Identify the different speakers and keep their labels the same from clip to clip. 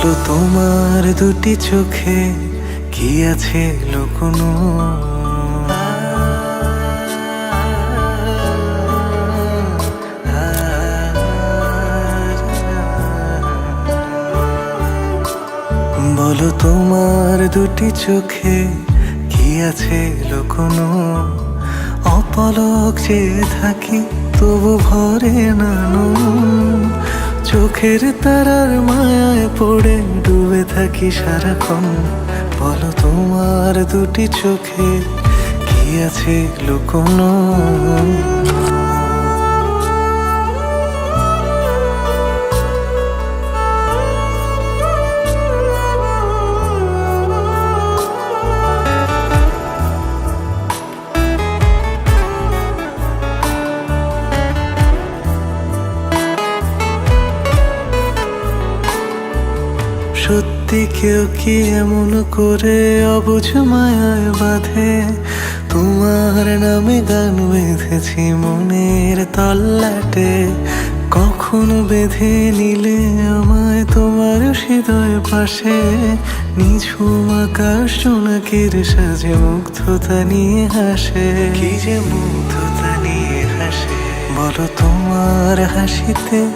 Speaker 1: বলো তোমার দুটি চোখে কি আছে লুকোনো? বলো তোমার দুটি চোখে কি আছে লুকোনো? অপলক চেয়ে থাকি তবু ভরে নানো। চোখের তারার মায়ায় পড়ে ডুবে থাকি সারাক্ষণ। বলো তোমার দুটি চোখে কি আছে লুকোনো? সত্যি কেউ কি এমন করে অবুঝ মায়ায় বাঁধে? তোমার নামে গান বেঁধেছি মনের তল্লাটে। কখনো বেঁধে নিলে আমায় তোমার হৃদয় পাশে? নিঝুম আকাশ জোনাকির সাজে মুগ্ধতা নিয়ে হাসে। কি যে মুগ্ধতা নিয়ে হাসে। বলো তোমার হাসিতে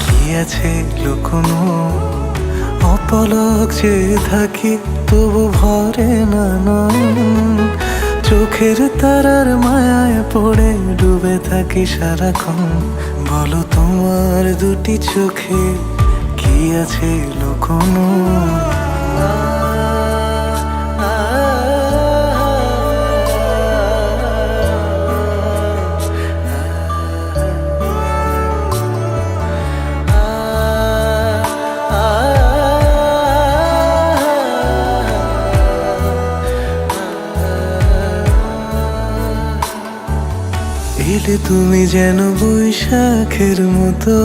Speaker 1: কি আছে লুকোনো? অপলক যে থাকি তবু ভরে না চোখের তারার মায়ায় পড়ে ডুবে থাকি সারাক্ষণ। বলো তোমার দুটি চোখে কি আছে লুকোনো? এলে তুমি যেন বৈশাখের মতো।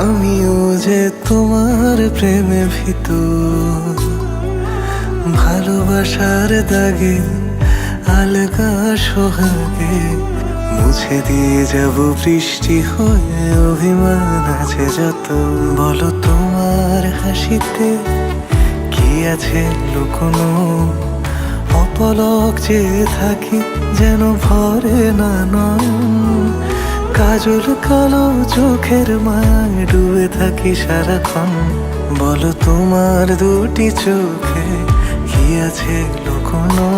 Speaker 1: আমিও যে তোমার প্রেমে ভীত। ভালোবাসার দাগে আলগা সোহাগে মুছে দিয়ে যাব বৃষ্টি হয়ে অভিমান আছে যত। বলো তোমার হাসিতে কি আছে লুকোনো অপলক যে থাকি যেন ভরে না নয় কাজল কালো চোখের মায় ডুবে থাকি সারাক্ষণ। বলো তোমার দুটি চোখে কি আছে লুকোনো?